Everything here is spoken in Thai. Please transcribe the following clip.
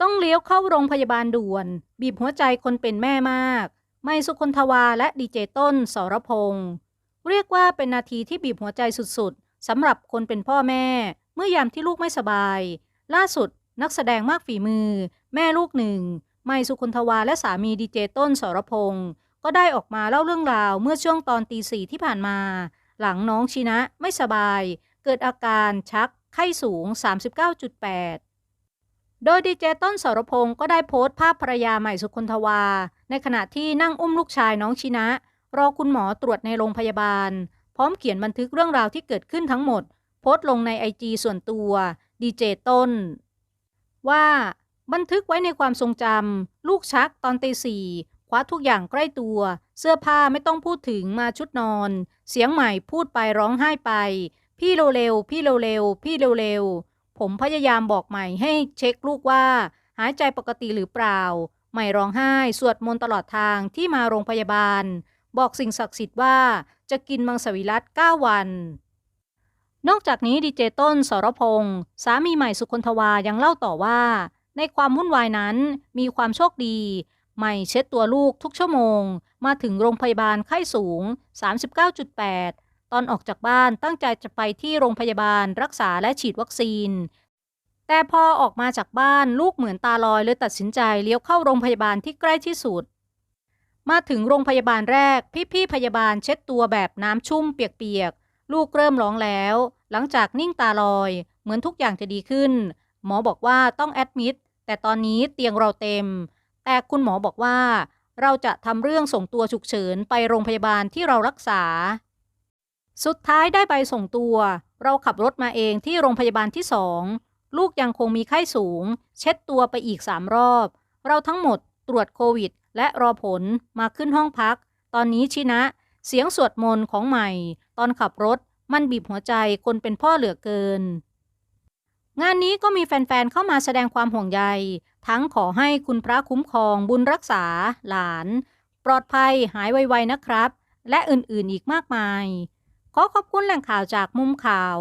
ต้องเลี้ยวเข้าโรงพยาบาลด่วน บีบหัวใจคนเป็นแม่มาก ไม่สุคนทวาและดีเจต้นสรพงศ์เรียกว่าเป็นนาทีที่บีบหัวใจสุดๆสำหรับคนเป็นพ่อแม่ เมื่อยามที่ลูกไม่สบาย ล่าสุดนักแสดงมากฝีมือ แม่ลูกหนึ่ง ไม่สุคนทวาและสามีดีเจต้นสรพงศ์ก็ได้ออกมาเล่าเรื่องราวเมื่อช่วงตอนตีสี่ที่ผ่านมา หลังน้องชินะไม่สบาย เกิดอาการชักไข้สูง 39.8 โดยดีเจต้นสรพงศ์ก็ได้โพสต์ภาพภรรยาใหม่สุคนทวา ในขณะที่นั่งอุ้มลูกชายน้องชินะ รอคุณหมอตรวจในโรงพยาบาล พร้อมเขียนบันทึกเรื่องราวที่เกิดขึ้นทั้งหมด โพสต์ลงในไอจีส่วนตัวดีเจต้น ว่าบันทึกไว้ในความทรงจำลูกชักตอนตีสี่คว้าทุกอย่างใกล้ตัว เสื้อผ้าไม่ต้องพูดถึงมาชุดนอน เสียงใหม่พูดไปร้องไห้ไป พี่เร็วๆพี่เร็วๆพี่เร็วๆ ผมพยายามบอกใหม่ให้เช็คลูกว่า หายใจปกติหรือเปล่า ใหม่ร้องไห้ สวดมนต์ตลอดทางที่มาโรงพยาบาล บอกสิ่งศักดิ์สิทธิ์ว่าจะกินมังสวิรัต9วัน นอกจากนี้ดีเจต้นสรพงศ์สามีใหม่สุคนทวายังเล่าต่อว่า ในความวุ่นวายนั้นมีความโชคดี ใหม่เช็ดตัวลูกทุกชั่วโมง มาถึงโรงพยาบาลไข้สูง 39.8 ตอนออกจากบ้านตั้งใจจะไปที่โรงพยาบาลรักษาและฉีดวัคซีน แต่พอออกมาจากบ้านลูกเหมือนตาลอยเลยตัดสินใจเลี้ยวเข้าโรงพยาบาลที่ใกล้ที่สุด มาถึงโรงพยาบาลแรก พี่ๆพยาบาลเช็ดตัวแบบน้ำชุ่มเปียกๆ ลูกเริ่มร้องแล้ว หลังจากนิ่งตาลอย เหมือนทุกอย่างจะดีขึ้น หมอบอกว่าต้องแอดมิดแต่ตอนนี้เตียงเราเต็ม แต่คุณหมอบอกว่า เราจะทำเรื่องส่งตัวฉุกเฉินไปโรงพยาบาลที่เรารักษา สุดท้ายได้ใบส่งตัว เราขับรถมาเองที่โรงพยาบาลที่สองลูกยังคงมีไข้สูง เช็ดตัวไปอีกสามรอบ เราทั้งหมดตรวจโควิด และรอผลมาขึ้นห้องพัก ตอนนี้ชินะ เสียงสวดมนต์ของใหม่ ตอนขับรถมันบีบหัวใจคนเป็นพ่อเหลือเกิน งานนี้ก็มีแฟนๆเข้ามาแสดงความห่วงใย ทั้งขอให้คุณพระคุ้มครองบุญรักษา หลาน ปลอดภัยหายไวๆนะครับ และอื่นๆอีกมากมาย ขอขอบคุณแหล่งข่าวจากมุมข่าว